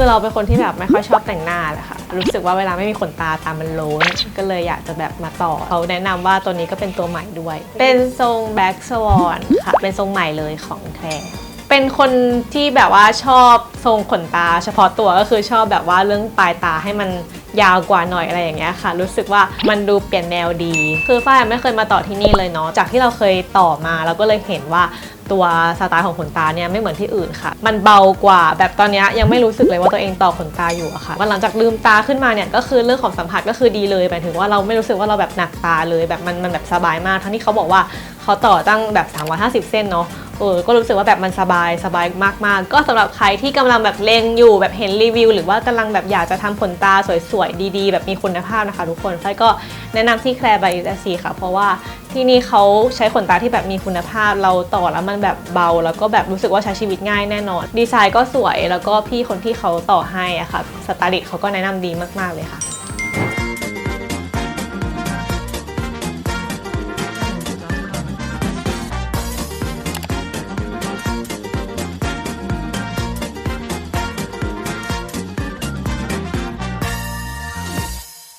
คือเราเป็นคนที่แบบไม่ค่อยชอบแต่งหน้าแหละค่ะ รู้สึกว่าเวลาไม่มีขนตาตามันโล้นก็เลยอยากจะแบบมาต่อ เขาแนะนำว่าตัวนี้ก็เป็นตัวใหม่ด้วย เป็นทรงแบ็กสวอนค่ะ เป็นทรงใหม่เลยของแทรเป็นคนที่แบบว่าชอบทรงขนตา เฉพาะตัวก็คือชอบแบบว่าเรื่องปลายตาให้มัน ยาวกว่าหน่อยอะไรอย่างเงี้ยค่ะ รู้สึกว่ามันดูเปลี่ยนแนวดี คือฝ้ายไม่เคยมาต่อที่นี่เลยเนาะจากที่เราเคยต่อมาเราก็เลยเห็นว่าตัวสไตล์ของขนตาเนี่ยไม่เหมือนที่อื่นค่ะ มันเบากว่าแบบตอนนี้ยยังไม่รู้สึกเลยว่าตัวเองต่อขนตาอยู่อะค่ะวันหลังจากลืมตาขึ้นมาเนี่ยก็คือเรื่องของสัมผัสก็คือดีเลยหมายถึงว่าเราไม่รู้สึกว่าเราแบบหนักตาเลยแบบมันมันแบบสบายมาก ทั้งที่เขาบอกว่า เขาต่อตั้งแบบ 350 เส้นเนาะเออก็รู้สึกว่าแบบมันสบายสบายมากๆ ก็สำหรับใครที่กำลังแบบเลงอยู่แบบเห็นรีวิว หรือว่ากำลังแบบอยากจะทำขนตาสวยๆ ดีๆ แบบมีคุณภาพนะคะทุกคนไฟก็แนะนำที่แคลร์บายอิซีค่ะ เพราะว่าที่นี่เขาใช้ขนตาที่แบบมีคุณภาพเราต่อแล้วมันแบบเบา แล้วก็แบบรู้สึกว่าใช้ชีวิตง่ายแน่นอน ดีไซน์ก็สวยแล้วก็พี่คนที่เขาต่อให้อะค่ะสไตลิสต์เขาก็แนะนำดีมากๆเลยค่ะ